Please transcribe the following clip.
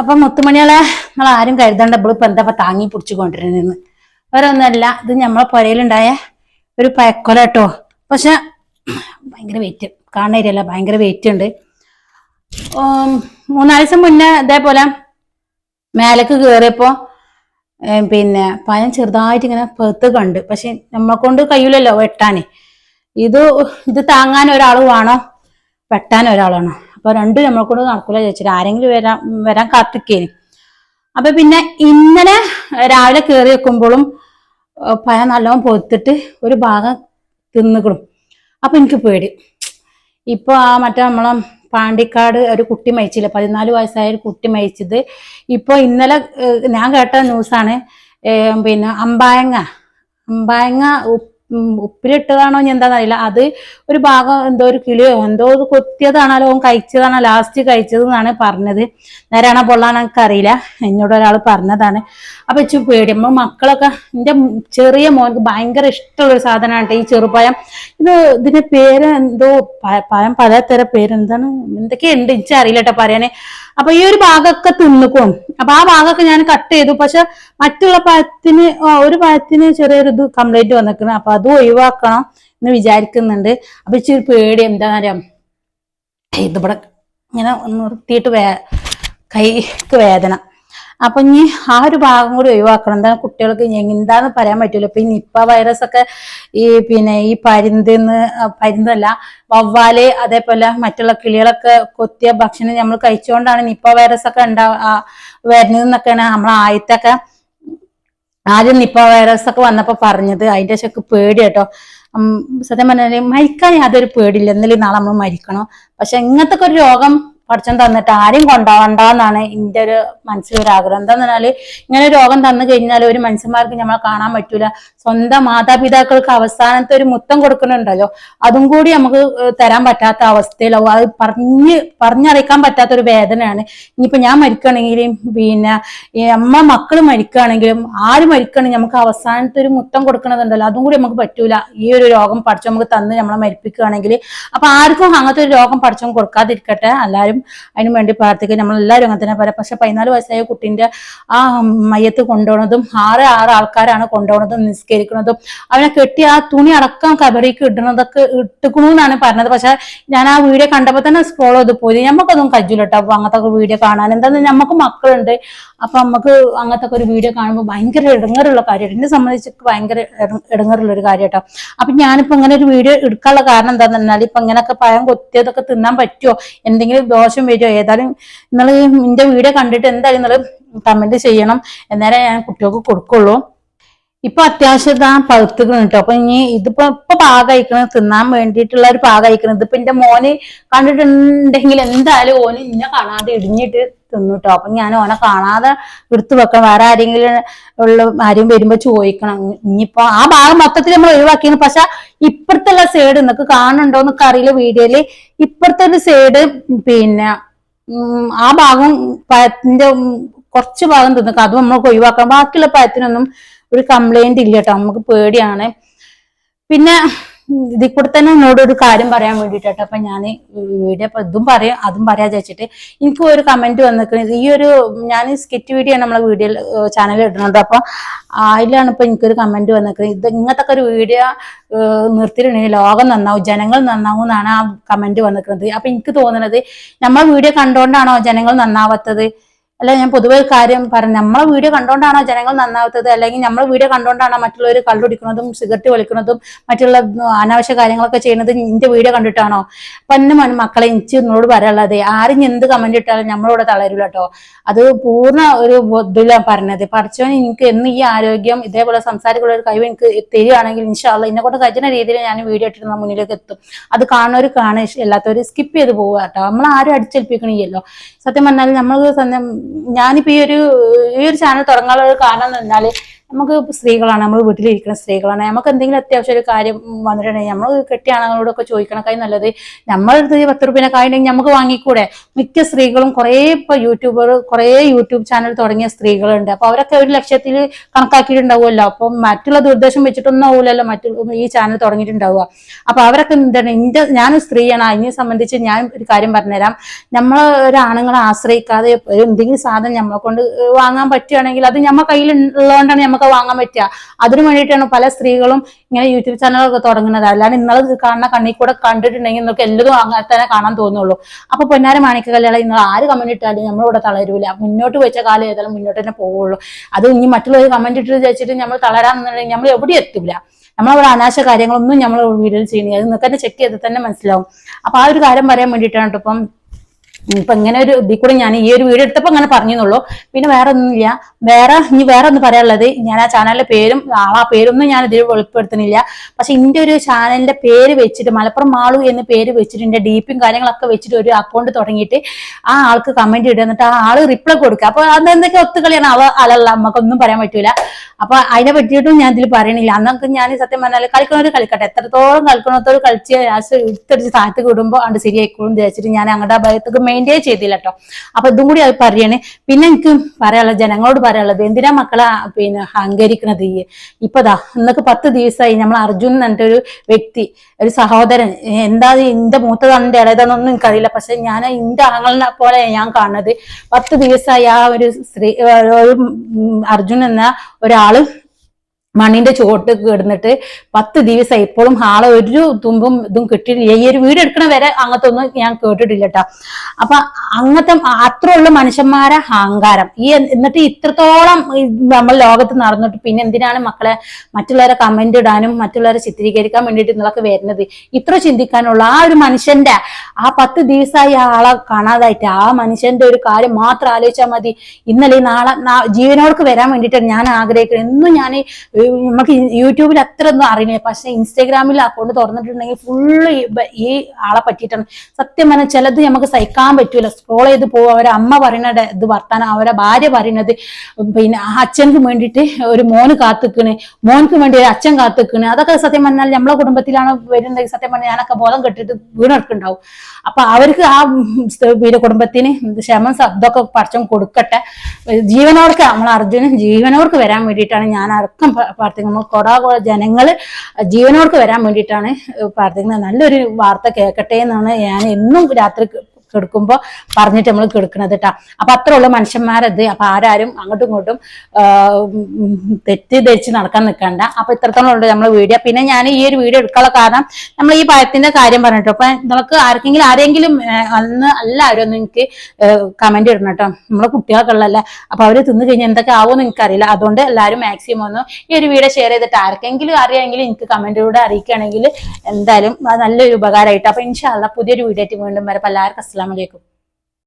അപ്പൊ മുത്തുമണികളെ നമ്മൾ ആരും കരുതണ്ട ഇപ്പൊ എന്താ താങ്ങി പിടിച്ചു കൊണ്ടിരുന്നെന്ന് ഇത് നമ്മളെ പുരയിലുണ്ടായ ഒരു പയക്കൊല കേട്ടോ. പക്ഷെ ഭയങ്കര വെയിറ്റ് കാണേരിയല്ല ഭയങ്കര വെയിറ്റ് ഉണ്ട്. മൂന്നാൽ ദിവസം മുന്നേ ഇതേപോലെ മേലേക്ക് കയറിയപ്പോ പിന്നെ പഴം ചെറുതായിട്ട് ഇങ്ങനെ പെത്ത് കണ്ട്. പക്ഷെ നമ്മളെ കൊണ്ട് കഴിയൂലല്ലോ വെട്ടാന്. ഇത് ഇത് താങ്ങാൻ ഒരാൾ വേണോ? വെട്ടാൻ ഒരാൾ വേണോ അപ്പൊ രണ്ടും നമ്മളെ കൊണ്ട് നടക്കൂല ചോദിച്ചിട്ട് ആരെങ്കിലും വരാ വരാൻ കാത്തിക്കേന്. അപ്പൊ പിന്നെ ഇന്നലെ രാവിലെ കയറി വെക്കുമ്പോഴും പഴം നല്ലോണം പൊത്തിട്ട് ഒരു ഭാഗം തിന്നുകളും അപ്പൊ എനിക്ക് പേടി. ഇപ്പൊ ആ മറ്റേ നമ്മളെ പാണ്ടിക്കാട് ഒരു കുട്ടി മരിച്ചില്ല പതിനാല് വയസ്സായ ഒരു കുട്ടി മരിച്ചത്. ഇപ്പൊ ഇന്നലെ ഞാൻ കേട്ട ന്യൂസാണ് പിന്നെ അമ്പായങ്ങ. അമ്പായങ്ങ ഉപ്പിലിട്ടതാണോ ഞാൻ എന്താണെന്ന് അറിയില്ല. അത് ഒരു ഭാഗം എന്തോ ഒരു കിളിയോ എന്തോ ഒരു കൊത്തിയതാണല്ലോ ഓൻ കഴിച്ചതാണോ ലാസ്റ്റ് കഴിച്ചത് എന്നാണ് പറഞ്ഞത്. നേരാണോ പൊള്ളാണോ എനിക്ക് അറിയില്ല എന്നോട് ഒരാൾ പറഞ്ഞതാണ്. അപ്പൊ ഇച്ചു പേടി. നമ്മൾ മക്കളൊക്കെ എന്റെ ചെറിയ മോൻക്ക് ഭയങ്കര ഇഷ്ടമുള്ള ഒരു സാധനമാണ് ഈ ചെറുപഴം ഇത് ഇതിന്റെ പേര് എന്തോ പഴം പലതരം പേര്. എന്താണ് എന്തൊക്കെയുണ്ട്? ഇച്ചറിയില്ല കേട്ടോ പറയാന്. അപ്പൊ ഈ ഒരു ഭാഗമൊക്കെ തിന്നുക്കും. അപ്പൊ ആ ഭാഗമൊക്കെ ഞാൻ കട്ട് ചെയ്തു. പക്ഷെ മറ്റുള്ള പഴത്തിന് ഒരു പഴത്തിന് ചെറിയൊരു ഇത് കംപ്ലൈന്റ് വന്നിക്കണം അപ്പൊ അത് ഒഴിവാക്കണം എന്ന് വിചാരിക്കുന്നുണ്ട്. അപ്പൊ ഇച്ചിരി പേടി എന്താ പറയാ ഇതിവിടെ ഇങ്ങനെ നിർത്തിയിട്ട് വേ കൈക്ക് വേദന. അപ്പൊ ഇനി ആ ഒരു ഭാഗം കൂടി ഒഴിവാക്കണം. എന്താണ് കുട്ടികൾക്ക് എന്താന്ന് പറയാൻ പറ്റൂല. ഇപ്പൊ ഈ നിപ്പ വൈറസ് ഒക്കെ ഈ പിന്നെ ഈ പരുന്തിന്ന് പരിന്തല്ല വവ്വാൽ അതേപോലെ മറ്റുള്ള കിളികളൊക്കെ കൊത്തിയ ഭക്ഷണം നമ്മൾ കഴിച്ചുകൊണ്ടാണ് നിപ്പ വൈറസ് ഒക്കെ ഉണ്ടാ വരുന്നത് വരുന്നതെന്നൊക്കെയാണ് നമ്മളെ ആയത്തൊക്കെ ആദ്യം നിപ്പ വൈറസ് ഒക്കെ വന്നപ്പോ പറഞ്ഞത്. അതിന്റെ ശേഷം പേടി കേട്ടോ. സത്യം പറഞ്ഞാൽ മരിക്കാൻ യാതൊരു പേടിയില്ല. എന്നാലും നാളെ നമ്മൾ മരിക്കണം. പക്ഷെ ഇങ്ങനത്തെ ഒരു രോഗം പഠിച്ചം തന്നിട്ട് ആരും കൊണ്ടുപോകണ്ടെന്നാണ് എന്റെ ഒരു മനസ്സിലൊരു ആഗ്രഹം. എന്താന്ന് പറഞ്ഞാൽ ഇങ്ങനെ രോഗം തന്നു കഴിഞ്ഞാൽ ഒരു മനുഷ്യന്മാർക്ക് നമ്മൾ കാണാൻ പറ്റൂല. സ്വന്തം മാതാപിതാക്കൾക്ക് അവസാനത്തെ ഒരു മുത്തം കൊടുക്കുന്നുണ്ടല്ലോ. അതും കൂടി നമുക്ക് തരാൻ പറ്റാത്ത അവസ്ഥയിലോ അത് പറഞ്ഞ് പറഞ്ഞറിയിക്കാൻ പറ്റാത്ത ഒരു വേദനയാണ്. ഇനിയിപ്പോ ഞാൻ മരിക്കുകയാണെങ്കിലും പിന്നെ അമ്മ മക്കൾ മരിക്കുകയാണെങ്കിലും ആര് മരിക്കുകയാണെങ്കിൽ നമുക്ക് അവസാനത്തെ ഒരു മുത്തം കൊടുക്കണതുണ്ടല്ലോ. അതും കൂടി നമുക്ക് പറ്റൂല. ഈ ഒരു രോഗം പഠിച്ചു നമുക്ക് തന്ന് നമ്മളെ മരിപ്പിക്കുകയാണെങ്കിൽ അപ്പൊ ആർക്കും അങ്ങനത്തെ ഒരു രോഗം പഠിച്ചു കൊടുക്കാതിരിക്കട്ടെ. എല്ലാവരും അതിനു വേണ്ടി പ്രാർത്ഥിക്കുക നമ്മളെല്ലാവരും അങ്ങനെ തന്നെ പറയാം പക്ഷെ പതിനാല് വയസ്സായ കുട്ടീന്റെ ആ മയ്യത്ത് കൊണ്ടുപോകുന്നതും ആറ് ആറ് ആൾക്കാരാണ് കൊണ്ടുപോകുന്നതും നിസ്കരിക്കുന്നതും അവനെ കെട്ടി ആ തുണി അടക്കം കബറിക്ക് ഇടുന്നതൊക്കെ ഇട്ടുക്കണമെന്നാണ് പറഞ്ഞത്. പക്ഷെ ഞാൻ ആ വീഡിയോ കണ്ടപ്പോൾ തന്നെ സ്ക്രോൾ ചെയ്ത് പോയി. നമുക്കൊന്നും കജ്ജുലട്ടോ. കേട്ടോ അപ്പൊ അങ്ങനത്തെ വീഡിയോ കാണാൻ. എന്താണെന്ന് നമുക്ക് മക്കളുണ്ട്. അപ്പൊ നമുക്ക് അങ്ങനത്തെ ഒരു വീഡിയോ കാണുമ്പോൾ ഭയങ്കര ഇടങ്ങറുള്ള കാര്യമാണ് എന്നെ സംബന്ധിച്ച് ഭയങ്കര ഇട- ഇടങ്ങറുള്ള ഒരു കാര്യം കേട്ടോ അപ്പൊ ഞാനിപ്പോ ഇങ്ങനെ ഒരു വീഡിയോ എടുക്കാനുള്ള കാരണം എന്താണെന്ന് പറഞ്ഞാൽ ഇപ്പൊ ഇങ്ങനെയൊക്കെ പഴം കൊത്തിയതൊക്കെ തിന്നാൻ പറ്റുമോ എന്തെങ്കിലും ദോഷം വരുമോ ഏതായാലും നിങ്ങൾ എന്റെ വീഡിയോ കണ്ടിട്ട് എന്തായാലും നിങ്ങൾ കമന്റ് ചെയ്യണം. എന്നാലേ ഞാൻ കുട്ടികൾക്ക് കൊടുക്കുള്ളൂ. ഇപ്പൊ അത്യാവശ്യം ഇതാ പഴുത്തുകൾ കേട്ടോ അപ്പൊ ഇനി ഇതിപ്പോ ഇപ്പൊ പാകയിക്കണം. തിന്നാൻ വേണ്ടിയിട്ടുള്ള ഒരു പാകയിക്കണം. ഇതിപ്പോ എന്റെ മോന് കണ്ടിട്ടുണ്ടെങ്കിൽ എന്തായാലും ഓന് ഇന്നെ കാണാതെ ഇടിഞ്ഞിട്ട് തിന്നു കേട്ടോ അപ്പൊ ഞാൻ ഓനെ കാണാതെ എടുത്തു വെക്കണം. വേറെ ആരെങ്കിലും ഉള്ള ആരും വരുമ്പോ ചോദിക്കണം. ഇനിയിപ്പോ ആ ഭാഗം മൊത്തത്തിൽ നമ്മൾ ഒഴിവാക്കിയാണ്. പക്ഷെ ഇപ്പുറത്തുള്ള സൈഡ് നിനക്ക് കാണുന്നുണ്ടോ എന്നൊക്കെ അറിയില്ല വീഡിയോയിൽ. ഇപ്പുറത്തെ ഒരു സൈഡ് പിന്നെ ആ ഭാഗം പഴത്തിന്റെ കുറച്ച് ഭാഗം തിന്നിക്കാം അത് നമ്മൾക്ക് ഒഴിവാക്കാം ബാക്കിയുള്ള പഴത്തിനൊന്നും ഒരു കംപ്ലൈന്റ് ഇല്ല കേട്ടോ. നമുക്ക് പേടിയാണ്. പിന്നെ ഇതിൽ കൂടെ തന്നെ എന്നോട് ഒരു കാര്യം പറയാൻ വേണ്ടിട്ടോ അപ്പൊ ഞാൻ വീഡിയോ അപ്പൊ ഇതും പറയാം അതും പറയാ വെച്ചിട്ട് എനിക്ക് ഒരു കമന്റ് വന്നിരിക്കുന്നത് ഈ ഒരു ഞാൻ സ്കിറ്റ് വീഡിയോ ആണ് നമ്മളെ വീഡിയോ ചാനലിൽ ഇടുന്നത്. അപ്പൊ അതിലാണ് ഇപ്പൊ എനിക്കൊരു കമന്റ് വന്നിരിക്കുന്നത് ഇത് ഇങ്ങനത്തെ ഒരു വീഡിയോ നിർത്തിയിട്ടുണ്ടെങ്കിൽ ലോകം നന്നാവും ജനങ്ങൾ നന്നാവും എന്നാണ് ആ കമന്റ് വന്നിരിക്കുന്നത് അപ്പൊ എനിക്ക് തോന്നുന്നത് നമ്മൾ വീഡിയോ കണ്ടുകൊണ്ടാണോ ജനങ്ങൾ നന്നാവാത്തത്? അല്ല ഞാൻ പൊതുവെ ഒരു കാര്യം പറഞ്ഞു നമ്മളെ വീഡിയോ കണ്ടോണ്ടാണോ ജനങ്ങൾ നന്നാവാത്തത്? അല്ലെങ്കിൽ നമ്മളെ വീഡിയോ കണ്ടോണ്ടാണോ മറ്റുള്ളവർ കള്ളുടിക്കുന്നതും സിഗരറ്റ് വലിക്കുന്നതും മറ്റുള്ള അനാവശ്യ കാര്യങ്ങളൊക്കെ ചെയ്യുന്നത് നിന്റെ വീഡിയോ കണ്ടിട്ടാണോ? അപ്പൊ എന്നെ മക്കളെ എനിക്ക് നിങ്ങളോട് പറയാനുള്ളത് ആരും എന്ത് കമന്റ് ഇട്ടാലും നമ്മളോട് തളരില്ല കേട്ടോ അത് പൂർണ ഒരു ഇതിലാണ് പറഞ്ഞത്. പഠിച്ചവൻ എനിക്ക് എന്ന് ഈ ആരോഗ്യം ഇതേപോലെ സംസാരിക്കുന്ന ഒരു കഴിവ് എനിക്ക് തരികയാണെങ്കിൽ ഇൻഷാല്ല എന്നെ കൊണ്ട് കഴിഞ്ഞ രീതിയിൽ ഞാൻ വീഡിയോ ഇട്ടിരുന്ന മുന്നിലേക്ക് എത്തും. അത് കാണുന്നവർ കാണുക അല്ലാത്തവർ സ്കിപ്പ് ചെയ്ത് പോവുക കേട്ടോ നമ്മൾ ആരും അടിച്ചേൽപ്പിക്കണില്ലല്ലോ. സത്യം പറഞ്ഞാൽ നമ്മൾ ഞാനിപ്പോ ഈ ഒരു ഈ ഒരു ചാനൽ തുടങ്ങാനുള്ള കാരണം എന്ന് പറഞ്ഞാൽ നമുക്ക് സ്ത്രീകളാണ് നമ്മൾ വീട്ടിലിരിക്കുന്ന സ്ത്രീകളാണ്. നമുക്ക് എന്തെങ്കിലും അത്യാവശ്യം ഒരു കാര്യം വന്നിട്ടുണ്ടെങ്കിൽ നമ്മൾ കെട്ടിയ ചോദിക്കണ ചോദിക്കണക്കായി നല്ലത്. നമ്മളടുത്ത് പത്ത് റുപ്യനെ കായുണ്ടെങ്കിൽ നമുക്ക് വാങ്ങിക്കൂടെ? മിക്ക സ്ത്രീകളും കുറേ ഇപ്പൊ യൂട്യൂബർ കുറേ യൂട്യൂബ് ചാനൽ തുടങ്ങിയ സ്ത്രീകളുണ്ട്. അപ്പൊ അവരൊക്കെ ഒരു ലക്ഷ്യത്തിൽ കണക്കാക്കിയിട്ടുണ്ടാവുമല്ലോ. അപ്പം മറ്റുള്ള ദുർദ്ദേശം വെച്ചിട്ടൊന്നും ആവൂലല്ലോ മറ്റു ഈ ചാനൽ തുടങ്ങിയിട്ടുണ്ടാവുക. അപ്പൊ അവരൊക്കെ എന്താണ് എന്റെ ഞാനൊരു സ്ത്രീയാണ്. അതിനെ സംബന്ധിച്ച് ഞാൻ ഒരു കാര്യം പറഞ്ഞുതരാം. നമ്മൾ ഒരാണുങ്ങളെ ആശ്രയിക്കാതെ എന്തെങ്കിലും സാധനം നമ്മളെ കൊണ്ട് വാങ്ങാൻ പറ്റുകയാണെങ്കിൽ അത് നമ്മ കയ്യിൽ ഉള്ളതുകൊണ്ടാണ് നമുക്ക് വാങ്ങാൻ പറ്റുക. അതിനു വേണ്ടിയിട്ടാണ് പല സ്ത്രീകളും ഇങ്ങനെ യൂട്യൂബ് ചാനലൊക്കെ തുടങ്ങുന്നത്. അല്ലാണ്ട് ഇന്നലെ കാണുന്ന കണ്ണിൽ കൂടെ കണ്ടിട്ടുണ്ടെങ്കിൽ നിങ്ങൾക്ക് എല്ലതും അങ്ങനെ തന്നെ കാണാൻ തോന്നുള്ളൂ. അപ്പൊ പൊന്നാര മാണിക്ക കല്യാണം നിങ്ങൾ ആര് കമന്റ് ഇട്ടാലും നമ്മളിവിടെ തളരൂല. മുന്നോട്ട് വെച്ച കാലം ഏതായാലും മുന്നോട്ട് തന്നെ പോവുള്ളൂ അത് ഇനി മറ്റുള്ളവർ കമന്റ് ഇട്ട് ചോദിച്ചിട്ട് നമ്മൾ തളരാന്നുണ്ടെങ്കിൽ നമ്മൾ എവിടെ എത്തില്ല നമ്മളവിടെ അനാശ കാര്യങ്ങളൊന്നും നമ്മൾ വീഡിയോയിൽ ചെയ്യുന്നില്ല. അത് നിങ്ങൾക്ക് തന്നെ ചെക്ക് ചെയ്ത് തന്നെ മനസ്സിലാവും. അപ്പൊ ആ ഒരു കാര്യം പറയാൻ വേണ്ടിയിട്ടാണ് ട്ടോ ഇപ്പം ഇപ്പൊ ഇങ്ങനെ ഒരു ഇതിൽ കൂടെ ഞാൻ ഈ ഒരു വീഡിയോ എടുത്തപ്പോ അങ്ങനെ പറഞ്ഞെന്നുള്ളൂ. പിന്നെ വേറെ ഒന്നുമില്ല വേറെ ഇനി വേറെ ഒന്ന് പറയാനുള്ളത് ഞാൻ ആ ചാനലിന്റെ പേരും ആ പേരൊന്നും ഞാൻ ഇതിൽ വെളിപ്പെടുത്തുന്നില്ല. പക്ഷെ ഇന്റെ ഒരു ചാനലിന്റെ പേര് വെച്ചിട്ട് മലപ്പുറം മാളു എന്ന് പേര് വെച്ചിട്ട് എന്റെ ഡീപ്പും കാര്യങ്ങളൊക്കെ വെച്ചിട്ട് ഒരു അക്കൗണ്ട് തുടങ്ങിയിട്ട് ആ ആൾക്ക് കമന്റ് ഇടുക. എന്നിട്ട് ആ ആൾ റിപ്ലൈ കൊടുക്കുക. അപ്പൊ അതെന്തൊക്കെ ഒത്തുകളിയാണ്? അവ അലല്ല നമുക്കൊന്നും പറയാൻ പറ്റൂല. അപ്പൊ അതിനെ പറ്റിയിട്ടും ഞാൻ ഇതിൽ പറയണില്ല. അന്നൊക്കെ ഞാൻ സത്യം പറഞ്ഞാൽ കളിക്കണവര് കളിക്കട്ടെ. എത്രത്തോളം കളിക്കണത്തോട് കളിച്ച് ലാസ്റ്റ് എടുത്തടിച്ച് താഴത്ത് അത് ശരിയായിക്കോളും വിചാരിച്ചിട്ട് ഞാൻ അങ്ങടെ ആ ഭാഗത്തേക്ക് മെയിന്റെയിൻ ചെയ്തില്ല കേട്ടോ അപ്പൊ ഇതും കൂടി അത് പറയണേ. പിന്നെ എനിക്ക് പറയാനുള്ളത് ജനങ്ങളോട് പറയാനുള്ളത് എന്തിനാ മക്കളെ പിന്നെ അഹങ്കരിക്കണത് ഈ? ഇപ്പതാ ഇന്നൊക്കെ പത്ത് ദിവസമായി നമ്മൾ അർജുൻ എന്നിട്ട് ഒരു വ്യക്തി ഒരു സഹോദരൻ എന്താ എന്റെ മൂത്തതാണ് എന്റെ ഇളയതാണെന്നൊന്നും എനിക്കറിയില്ല. പക്ഷെ ഞാൻ എന്റെ ആങ്ങളിനെ പോലെ ഞാൻ കാണുന്നത്. പത്ത് ദിവസമായി ആ ഒരു സ്ത്രീ ഒരു അർജുൻ എന്ന ഒരാൾ മണ്ണിന്റെ ചുവട്ട് കിടന്നിട്ട് പത്ത് ദിവസം ഇപ്പോഴും ആളെ ഒരു തുമ്പും ഇതും കിട്ടിയിട്ടില്ല. ഈ ഒരു വീട് എടുക്കണ വരെ അങ്ങനത്തെ ഒന്നും ഞാൻ കേട്ടിട്ടില്ല കേട്ടോ അപ്പൊ അങ്ങനത്തെ അത്രയുള്ള മനുഷ്യന്മാരെ അഹങ്കാരം. ഈ എന്നിട്ട് ഇത്രത്തോളം നമ്മൾ ലോകത്ത് നടന്നിട്ട് പിന്നെ എന്തിനാണ് മക്കളെ മറ്റുള്ളവരെ കമന്റ് ഇടാനും മറ്റുള്ളവരെ ചിത്രീകരിക്കാൻ വേണ്ടിയിട്ട് നിങ്ങളൊക്കെ വരുന്നത്? ഇത്ര ചിന്തിക്കാനുള്ള ആ ഒരു മനുഷ്യന്റെ ആ പത്ത് ദിവസമായി ആളെ കാണാതായിട്ട് ആ മനുഷ്യന്റെ ഒരു കാര്യം മാത്രം ആലോചിച്ചാൽ മതി. ഇന്നലെ നാളെ ജീവനോർക്ക് വരാൻ വേണ്ടിയിട്ടാണ് ഞാൻ ആഗ്രഹിക്കുന്നത്. എന്നും ഞാൻ നമുക്ക് യൂട്യൂബിൽ അത്ര ഒന്നും അറിയില്ല. പക്ഷെ ഇൻസ്റ്റാഗ്രാമിൽ അക്കൗണ്ട് തുറന്നിട്ടുണ്ടെങ്കിൽ ഫുള്ള് ഈ ആളെ പറ്റിയിട്ടാണ്. സത്യം പറഞ്ഞാൽ ചിലത് നമുക്ക് സഹിക്കാൻ പറ്റൂല. സ്ക്രോൾ ചെയ്ത് പോകും അവരെ അമ്മ പറയണത് ഇത് വർത്താനം. അവരെ ഭാര്യ പറയണത് പിന്നെ അച്ഛനക്ക് വേണ്ടിയിട്ട് ഒരു മോന് കാത്തുക്കണ്. മോനക്ക് വേണ്ടി ഒരു അച്ഛൻ കാത്തുക്കണ്. അതൊക്കെ സത്യം പറഞ്ഞാൽ നമ്മളെ കുടുംബത്തിലാണ് വരുന്നത്. സത്യം പറഞ്ഞാൽ ഞാനൊക്കെ ബോധം കെട്ടിട്ട് വീണെടുക്കുണ്ടാവും അപ്പൊ അവർക്ക് ആ പിന്നെ കുടുംബത്തിന് ക്ഷമ ഇതൊക്കെ പഠിച്ചും കൊടുക്കട്ടെ. ജീവനോർക്ക് നമ്മൾ അർജുനൻ ജീവനോർക്ക് വരാൻ വേണ്ടിയിട്ടാണ് ഞാൻ അടക്കം പ- പ്രാർത്ഥിക്കുന്നത് കൊടാ ജനങ്ങൾ ജീവനോർക്ക് വരാൻ വേണ്ടിയിട്ടാണ് പ്രാർത്ഥിക്കുന്നത്. നല്ലൊരു വാർത്ത കേൾക്കട്ടെ എന്നാണ് ഞാൻ എന്നും രാത്രി കിടക്കുമ്പോൾ പറഞ്ഞിട്ട് നമ്മൾ കിടക്കുന്നത് കേട്ടാ അപ്പൊ അത്ര ഉള്ള മനുഷ്യന്മാരത്. അപ്പൊ ആരാരും അങ്ങോട്ടും ഇങ്ങോട്ടും തെറ്റിദ്ധരിച്ച് നടക്കാൻ നിൽക്കണ്ട അപ്പൊ ഇത്രത്തോളം ഉണ്ട് നമ്മളെ വീഡിയോ. പിന്നെ ഞാൻ ഈ ഒരു വീഡിയോ എടുക്കാനുള്ള കാരണം നമ്മൾ ഈ പഴത്തിന്റെ കാര്യം പറഞ്ഞിട്ടോ അപ്പൊ നമുക്ക് ആർക്കെങ്കിലും ആരെങ്കിലും അന്ന് എല്ലാവരും ഒന്ന് എനിക്ക് കമന്റ് ഇടണം കേട്ടോ നമ്മളെ കുട്ടികളൊക്കെ ഉള്ളതല്ലേ അപ്പൊ അവർ തിന്നു കഴിഞ്ഞാൽ എന്തൊക്കെ ആവുമെന്ന് എനിക്കറിയില്ല. അതുകൊണ്ട് എല്ലാവരും മാക്സിമം ഒന്ന് ഈ ഒരു വീഡിയോ ഷെയർ ചെയ്തിട്ട് ആർക്കെങ്കിലും അറിയാമെങ്കിൽ എനിക്ക് കമന്റിലൂടെ അറിയിക്കുകയാണെങ്കിൽ എന്തായാലും നല്ലൊരു ഉപകാരമായിട്ട്. അപ്പൊ ഇൻഷാല്ല പുതിയൊരു വീഡിയോ ആയിട്ട് വീണ്ടും വരപ്പോൾ എല്ലാവർക്കും അസ്സലാമലൈക്കും